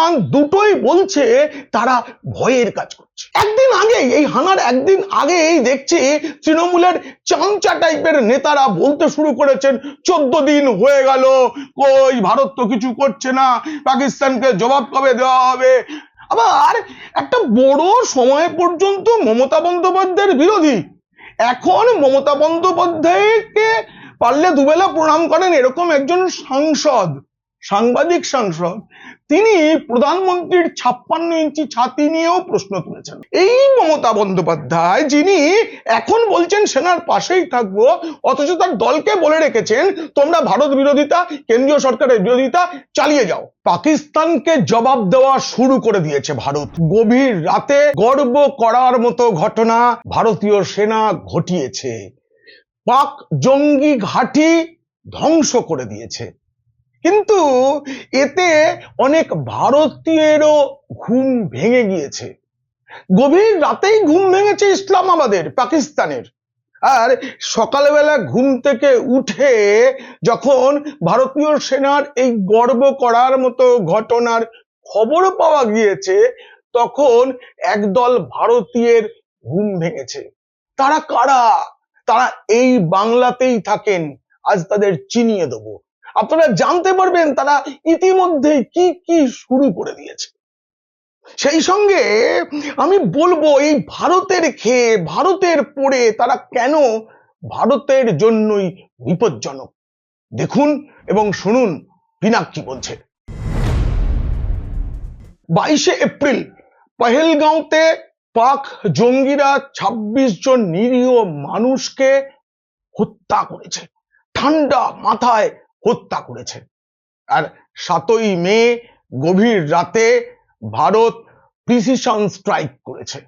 প্রমাণ দুটোই বলছে তারা ভয়ের কাজ করছে। একদিন আগে এই হানার একদিন আগেই দেখছি তৃণমূলের চামচা টাইপের নেতারা বলতে শুরু করেছেন, চোদ্দ দিন হয়ে গেল, কই ভারত তো কিছু করছে না, পাকিস্তানকে জবাব কবে দেওয়া হবে? আবার একটা বড় সময় পর্যন্ত মমতা বন্দ্যোপাধ্যায়ের বিরোধী। এখন মমতা বন্দ্যোপাধ্যায়কে পারলে দুবেলা প্রণাম করেন এরকম একজন সাংসদ, সাংবাদিক সাংসদ তিনি প্রধানমন্ত্রীর ছাপ্পান্ন ইঞ্চি ছাতি নিয়েও প্রশ্ন তুলেছেন। এই মমতা বন্দ্যোপাধ্যায়, যিনি এখন বলছেন সেনার পাশেই থাকব, অথচ তার দলকে বলে রেখেছেন, তোমরা ভারত বিরোধিতা, কেন্দ্রীয় সরকারের বিরোধিতা চালিয়ে যাও। পাকিস্তানকে জবাব দেওয়া শুরু করে দিয়েছে ভারত। গভীর রাতে গর্ব করার মতো ঘটনা ভারতীয় সেনা ঘটিয়েছে। পাক জঙ্গি ঘাঁটি ধ্বংস করে দিয়েছে। কিন্তু এতে অনেক ভারতীয়েরও ঘুম ভেঙে গিয়েছে। গভীর রাতেই ঘুম ভেঙেছে ইসলামাবাদের, পাকিস্তানের। আর সকালবেলা ঘুম থেকে উঠে যখন ভারতীয় সেনার এই গর্ব করার মতো ঘটনার খবর পাওয়া গিয়েছে, তখন একদল ভারতীয়ের ঘুম ভেঙেছে। তারা কারা? তারা এই বাংলাতেই থাকেন, আজ তাদের চিনিয়ে দেবো। আপনারা জানতে পারবেন তারা ইতিমধ্যে কি কি শুরু করে দিয়েছে। সেই সঙ্গে আমি বলব, এই ভারতের খেয়ে, ভারতের পড়ে তারা কেন ভারতের জন্যই বিপজ্জনক? দেখুন এবং শুনুন, পিনাক কি বলছে। বাইশে এপ্রিল, পহেলগাঁওতে পাক জঙ্গিরা ২৬ জন নিরীহ মানুষকে হত্যা করেছে। ঠান্ডা মাথায় হত্যা করেছে। আর সাতই মে গভীর রাতে ভারত প্রিসিশন স্ট্রাইক করেছে।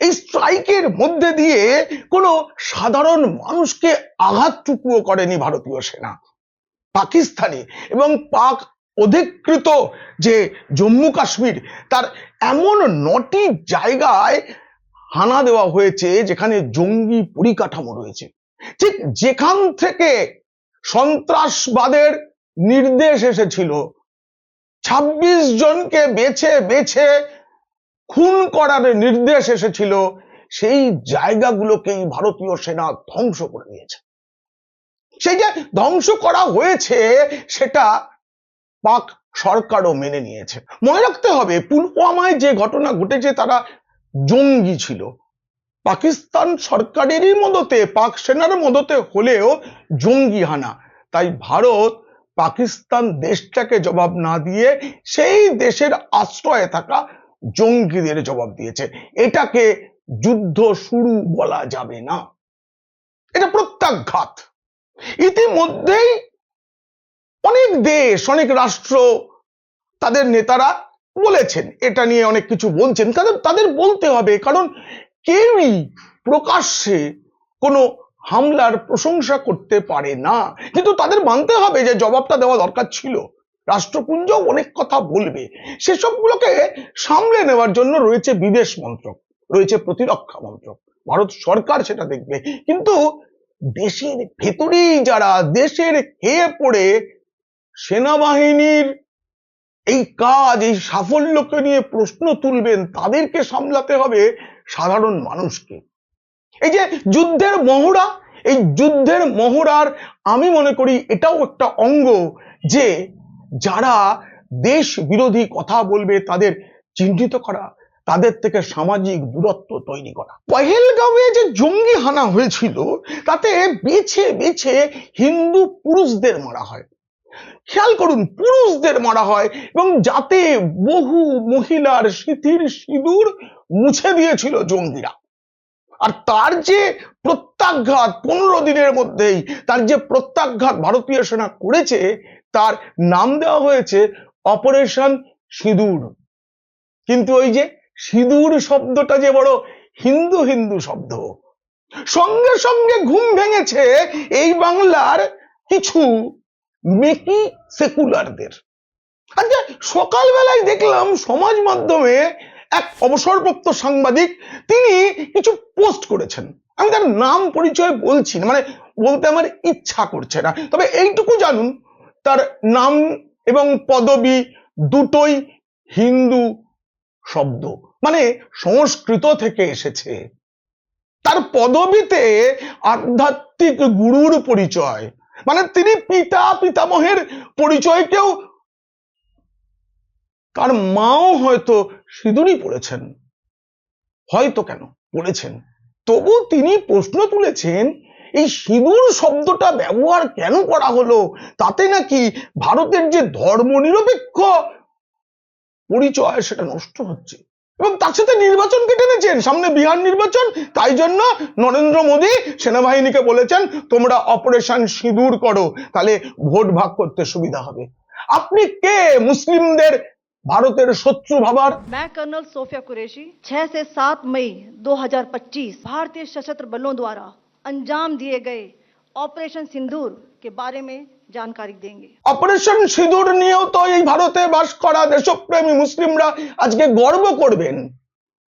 এই স্ট্রাইকের মধ্যে দিয়ে কোনো সাধারণ মানুষকে আঘাতটুকুও করেনি ভারতীয় সেনা। পাকিস্তানে এবং পাক অধিকৃত যে জম্মু কাশ্মীর, তার এমন নটি জায়গায় হানা দেওয়া হয়েছে, যেখানে জঙ্গি পরিকাঠামো রয়েছে। ঠিক যেখান থেকে সন্ত্রাসবাদের নির্দেশ এসেছিল। ২৬ জনকে বেছে বেছে খুন করার নির্দেশ এসেছিল। সেই জায়গাগুলোকেই ভারতীয় সেনা ধ্বংস করে দিয়েছে। সেই যে ধ্বংস করা হয়েছে, সেটা পাক সরকারও মেনে নিয়েছে। মনে রাখতে হবে, পুলওয়ামায় যে ঘটনা ঘটেছে, তারা জঙ্গি ছিল। পাকিস্তান সরকারেরই মদতে, পাক সেনার মদতে হলেও জঙ্গি হানা। তাই ভারত পাকিস্তান দেশটাকে জবাব না দিয়ে সেই দেশের আশ্রয়ে থাকা জঙ্গিদের জবাব দিয়েছে। এটাকে যুদ্ধ শুরু বলা যাবে না। এটা প্রত্যাঘাত। ইতিমধ্যেই অনেক দেশ, অনেক রাষ্ট্র তাদের নেতারা বলেছেন, এটা নিয়ে অনেক কিছু বলছেন। তাদের তাদের বলতে হবে, কারণ কেউই প্রকাশ্যে কোনো হামলার প্রশংসা করতে পারে না। কিন্তু তাদের মানতে হবে যে জবাবটা দেওয়া দরকার ছিল। রাষ্ট্রপুঞ্জ অনেক কথা বলবে। সেসবগুলোকে সামলে নেওয়ার জন্য রয়েছে বিদেশ মন্ত্রক, রয়েছে প্রতিরক্ষা মন্ত্রক। ভারত সরকার সেটা দেখবে। কিন্তু দেশের ভেতরেই যারা, দেশের খেয়ে পড়ে সেনাবাহিনীর এই কাজ, এই সাফল্যকে নিয়ে প্রশ্ন তুলবেন, তাদেরকে সামলাতে হবে সাধারণ মানুষকে। এই যে যুদ্ধের মহড়া এই যুদ্ধের মহড়ার আমি মনে করি এটাও একটা অঙ্গ যে যারা দেশ বিরোধী কথা বলবে, তাদের চিহ্নিত করা, তাদের থেকে সামাজিক দূরত্ব তৈরি করা। পহেলগাঁওয়ে যে জঙ্গি হানা হয়েছিল, তাতে বেছে বেছে হিন্দু পুরুষদের মারা হয়। খেয়াল করুন, পুরুষদের মারা হয় এবং যাতে বহু মহিলার সিথির সিঁদুর মুছে দিয়েছিল জঙ্গিরা। আর তার যে প্রত্যাঘাত পনেরো দিনের মধ্যেই, তার যে প্রত্যাঘাত ভারতীয় সেনা করেছে, তার নাম দেওয়া হয়েছে অপারেশন সিঁদুর। কিন্তু ওই যে সিঁদুর শব্দটা যে বড় হিন্দু হিন্দু শব্দ, সঙ্গে সঙ্গে ঘুম ভেঙেছে এই বাংলার কিছু মেকি সেকুলারদের। আচ্ছা সকালবেলায় দেখলাম সমাজ মাধ্যমে এক অবসরপ্রাপ্ত সাংবাদিক, তিনি কিছু পোস্ট করেছেন। আমি তার নাম পরিচয় বলছি না মানে বলতে আমার ইচ্ছা করছে না। তবে এইটুকু জানুন, তার নাম এবং পদবি দুটোই হিন্দু শব্দ মানে সংস্কৃত থেকে এসেছে। তার পদবিতে আধ্যাত্মিক গুরুর পরিচয় মানে তিনি পিতা, পিতামহের পরিচয়কেও তার মাও হয়তো সিঁদুরই পড়েছেন। হয়তো কেন? পড়েছেন। তবু তিনি প্রশ্ন তুলেছেন, এই সিঁদুর শব্দটা ব্যবহার কেন করা হলো? তাতে নাকি ভারতের যে ধর্মনিরপেক্ষ পরিচয়, সেটা নষ্ট হচ্ছে। এবং তার সাথে নির্বাচনকে টেনেছেন সামনে বিহার নির্বাচন তাই জন্য নরেন্দ্র মোদী সেনাবাহিনীকে বলেছেন তোমরা অপারেশন সিঁদুর করো তাহলে ভোট ভাগ করতে সুবিধা হবে আপনি কে মুসলিমদের ভারতের শত্রু ভাবার मैं कर्नल सोफिया कुरैशी 6 से 7 मई 2025 भारतीय सशस्त्र बलों द्वारा अंजाम दिए गए ऑपरेशन सिंदूर के बारे में जानकारी देंगे অপারেশন সিঁদুর নিয়েও তো এই ভারতে বাস করা দেশপ্রেমী মুসলিমরা আজকে গর্ব করবেন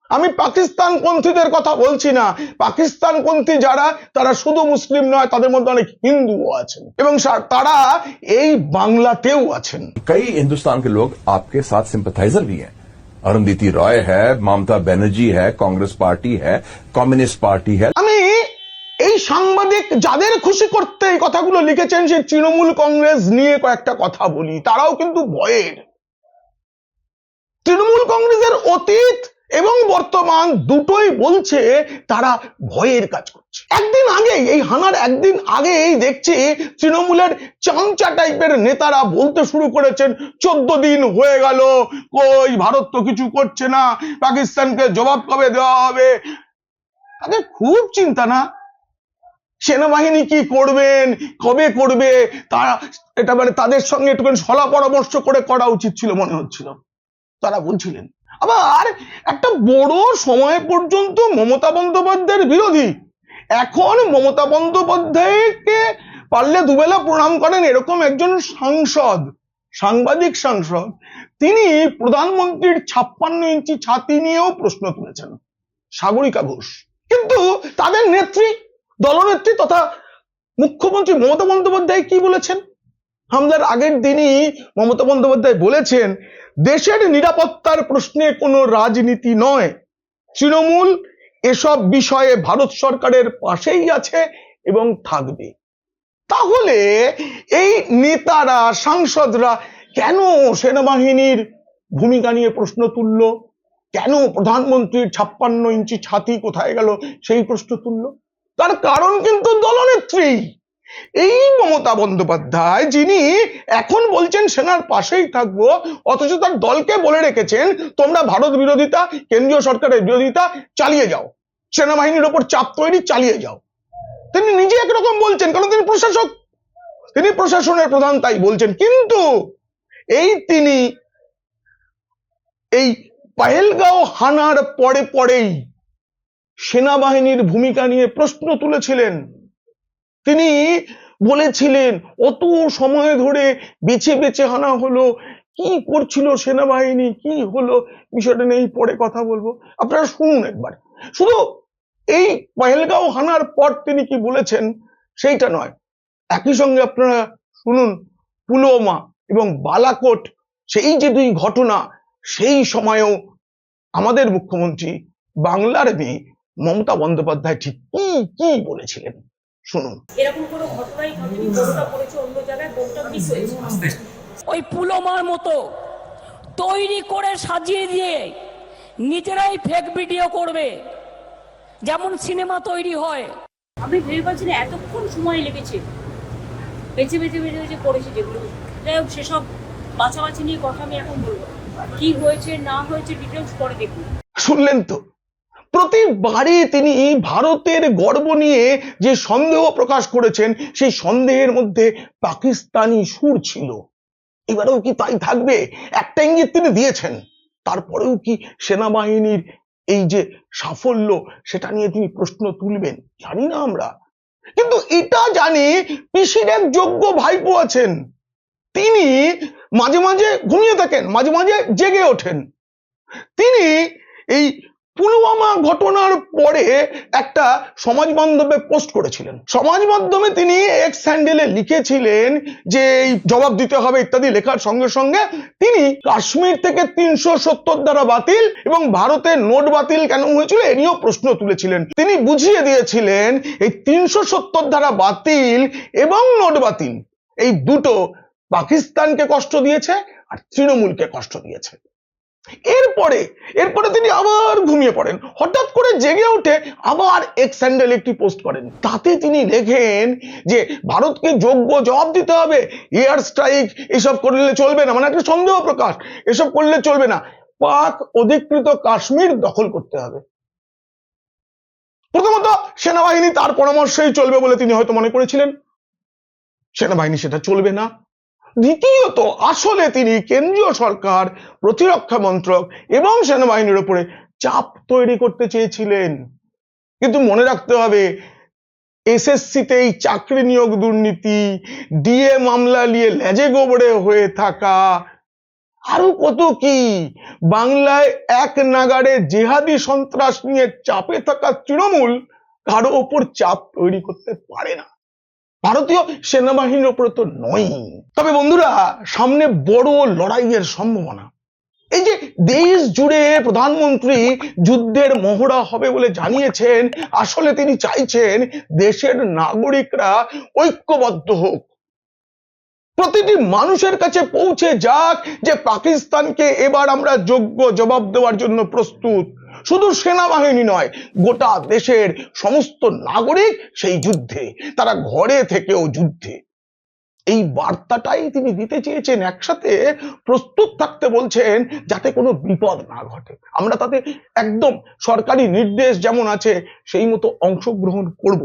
আমি পাকিস্তান পন্থীদের কথা বলছি না পাকিস্তান পন্থী যারা তারা শুধু মুসলিম নয় তাদের মধ্যে অনেক হিন্দুও আছেন এবং সা- তারা এই বাংলাতেও আছেন कई हिंदुस्तान के लोग आपके साथ सिंपथाइजर भी हैं अरुंधति रॉय है ममता बनर्जी है कांग्रेस पार्टी है कम्युनिस्ट पार्टी है আমি এই সাংবাদিক যাদের খুশি করতে এই কথাগুলো লিখেছেন, সেই তৃণমূল কংগ্রেস নিয়ে কয়েকটা কথা বলি। তারাও কিন্তু ভয়ের। তৃণমূল কংগ্রেসের অতীত এবং বর্তমান দুটোই বলছে তারা ভয়ের কাজ করছে। একদিন আগে এই হানার একদিন আগেই দেখছি তৃণমূলের চামচা টাইপের নেতারা বলতে শুরু করেছেন, চোদ্দ দিন হয়ে গেল, কই ভারত তো কিছু করছে না, পাকিস্তানকে জবাব কবে দেওয়া হবে? তাদের খুব চিন্তা না? সেনাবাহিনী কি করবেন? কবে করবে? তারা, এটা মানে তাদের সঙ্গে একটুখানি সলা পরামর্শ করে করা উচিত ছিল মনে হচ্ছিল। তারা বলছিলেন, আবার একটা বড় সময় পর্যন্ত মমতা বন্দ্যোপাধ্যায়ের বিরোধী। এখন মমতা বন্দ্যোপাধ্যায়কে পারলে দুবেলা প্রণাম করেন এরকম একজন সাংসদ, সাংবাদিক সাংসদ। তিনি প্রধানমন্ত্রীর ছাপ্পান্ন ইঞ্চি ছাতি নিয়েও প্রশ্ন তুলেছেন, সাগরিকা ঘোষ। কিন্তু তাদের নেত্রী দলনেত্রী তথা মুখ্যমন্ত্রী মমতা বন্দ্যোপাধ্যায় কি বলেছেন? হামলার আগের দিনই মমতা বন্দ্যোপাধ্যায় বলেছেন, দেশের নিরাপত্তার প্রশ্নে কোনো রাজনীতি নয়। তৃণমূল এসব বিষয়ে ভারত সরকারের পাশেই আছে এবং থাকবে। তাহলে এই নেতারা, সাংসদরা কেন সেনাবাহিনীর ভূমিকা নিয়ে প্রশ্ন তুললো? কেন প্রধানমন্ত্রীর ছাপ্পান্ন ইঞ্চি ছাতি কোথায় গেল? সেই প্রশ্ন তুললো। তার কারণ কিন্তু দলনেত্রী। এই মমতা বন্দ্যোপাধ্যায়, যিনি এখন বলছেন সেনার পাশেই থাকব, অথচ তার দলকে বলে রেখেছেন, তোমরা ভারত বিরোধিতা, কেন্দ্রীয় সরকারের বিরোধিতা চালিয়ে যাও। সেনাবাহিনীর ওপর চাপ তৈরি, চালিয়ে যাও। তিনি নিজে একরকম বলছেন, কারণ তিনি প্রশাসক। তিনি প্রশাসনের প্রধান তাই বলছেন। কিন্তু এই তিনি এই পাহেলগাঁও হানার পরে পরেই সেনাবাহিনীর ভূমিকা নিয়ে প্রশ্ন তুলেছিলেন। তিনি বলেছিলেন, অত সময় ধরে বেছে বেছে হানা হলো, কি করছিল সেনাবাহিনী, কি হলো, বিষয়টা নিয়ে পরে কথা বলব। আপনারা শুনুন একবার। শুধু এই পহেলগাঁও হানার পর তিনি কি বলেছেন, সেইটা নয়। একই সঙ্গে আপনারা শুনুন, পুলওয়ামা এবং বালাকোট, সেই যে দুই ঘটনা, সেই সময়েও আমাদের মুখ্যমন্ত্রী বাংলার মেয়ে মমতা বন্দ্যোপাধ্যায় ঠিক কি কি বলেছিলেন। শুনুন। এরকম কোনো ঘটনাই ঘটেনি বোমটা পড়েছে অন্য জায়গায় বোমটা মিস হয়েছে। ওই পুলোমার মতো তৈরি করে সাজিয়ে দিয়ে নিজেরাই ফেক ভিডিও করবে যেমন সিনেমা তৈরি হয়। আমি ভেবে পাচ্ছি না এতক্ষণ সময় লেগেছে। বেছে বেছে বেছে বেছে করেছে যেগুলো। যাই হোক সেসব বাছাবাছি নিয়ে কথা আমি এখন বলব। কি হয়েছে না হয়েছে ডিটেলস পরে দেখুন শুনলেন তো? প্রতিবারই তিনি ভারতের গর্ব নিয়ে যে সন্দেহ প্রকাশ করেছেন, সেই সন্দেহের মধ্যে পাকিস্তানি সুর ছিল। এবারেও কি তাই থাকবে? একটা ইঙ্গিত তিনি দিয়েছেন। তারপরেও কি সেনাবাহিনীর এই যে সাফল্য, সেটা নিয়ে তিনি প্রশ্ন তুলবেন? জানি না আমরা। কিন্তু এটা জানি পিসির এক যোগ্য ভাইপো আছেন। তিনি মাঝে মাঝে ঘুমিয়ে থাকেন, মাঝে মাঝে জেগে ওঠেন। তিনি এই পুলওয়ামা ঘটনার পরে একটা সমাজ মাধ্যমে পোস্ট করেছিলেন। সমাজ মাধ্যমে তিনি এক্স হ্যান্ডেলে লিখেছিলেন যে এই জবাব দিতে হবে ইত্যাদি লেখার সঙ্গে সঙ্গে তিনি কাশ্মীর থেকে তিনশো সত্তর দ্বারা বাতিল এবং ভারতের নোট বাতিল কেন হয়েছিল এ নিয়েও প্রশ্ন তুলেছিলেন। তিনি বুঝিয়ে দিয়েছিলেন এই তিনশো সত্তর ধারা বাতিল এবং নোট বাতিল, এই দুটো পাকিস্তানকে কষ্ট দিয়েছে আর তৃণমূলকে কষ্ট দিয়েছে। এরপরে এরপরে তিনি আবার ঘুমিয়ে পড়েন। হঠাৎ করে জেগে উঠে আবার এক্স স্যান্ডেল একটি পোস্ট করেন। তাতে তিনি লেখেন যে, ভারতকে যোগ্য জবাব দিতে হবে। এয়ার স্ট্রাইক এসব করলে চলবে না। মানে একটা সন্দেহ প্রকাশ। এসব করলে চলবে না। পাক অধিকৃত কাশ্মীর দখল করতে হবে। প্রথমত, সেনাবাহিনী তার পরামর্শেই চলবে বলে তিনি হয়তো মনে করেছিলেন। সেনাবাহিনী সেটা চলবে না। দ্বিতীয়ত, আসলে তিনি কেন্দ্রীয় সরকার, প্রতিরক্ষা মন্ত্রক এবং সেনাবাহিনীর উপরে চাপ তৈরি করতে চেয়েছিলেন। কিন্তু মনে রাখতে হবে এসএসসিতে এই চাকরি নিয়োগ দুর্নীতি, ডিএ মামলা নিয়ে লেজে গোবরে হয়ে থাকা। আরও কত কি? বাংলায় এক নাগাড়ে জেহাদি সন্ত্রাস নিয়ে চাপে থাকা তৃণমূল কারও ওপর চাপ তৈরি করতে পারে না। ভারতীয় সেনাবাহিনীর উপরে তো নয়। তবে বন্ধুরা, সামনে বড় লড়াইয়ের সম্ভাবনা। এই যে দেশ জুড়ে প্রধানমন্ত্রী যুদ্ধের মহড়া হবে বলে জানিয়েছেন, আসলে তিনি চাইছেন দেশের নাগরিকরা ঐক্যবদ্ধ হোক। প্রতিটি মানুষের কাছে পৌঁছে যাক যে পাকিস্তানকে এবার আমরা যোগ্য জবাব দেওয়ার জন্য প্রস্তুত। শুধু সেনাবাহিনী নয়, গোটা দেশের সমস্ত নাগরিক সেই যুদ্ধে, তারা ঘরে থেকেও যুদ্ধে। এই বার্তাটাই তিনি দিতে চেয়েছেন একসাথে, প্রস্তুত থাকতে বলছেন যাতে কোনো বিপদ না ঘটে। আমরা তাতে একদম সরকারি নির্দেশ যেমন আছে, সেই মতো অংশগ্রহণ করব।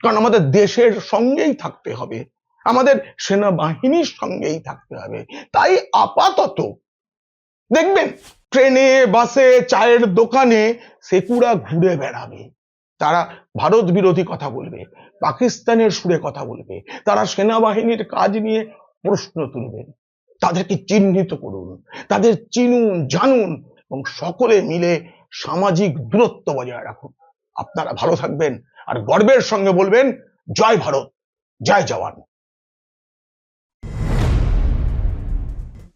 কারণ আমাদের দেশের সঙ্গেই থাকতে হবে, আমাদের সেনাবাহিনীর সঙ্গেই থাকতে হবে। তাই আপাতত দেখবেন ট্রেনে, বাসে, চায়ের দোকানে সেকুরা ঘুরে বেড়াবে। তারা ভারত বিরোধী কথা বলবে, পাকিস্তানের সুরে কথা বলবে, তারা সেনাবাহিনীর কাজ নিয়ে প্রশ্ন তুলবেন তাদেরকে চিহ্নিত করুন, তাদের চিনুন, জানুন এবং সকলে মিলে সামাজিক দূরত্ব বজায় রাখুন। আপনারা ভালো থাকবেন আর গর্বের সঙ্গে বলবেন, জয় ভারত, জয় জওয়ান।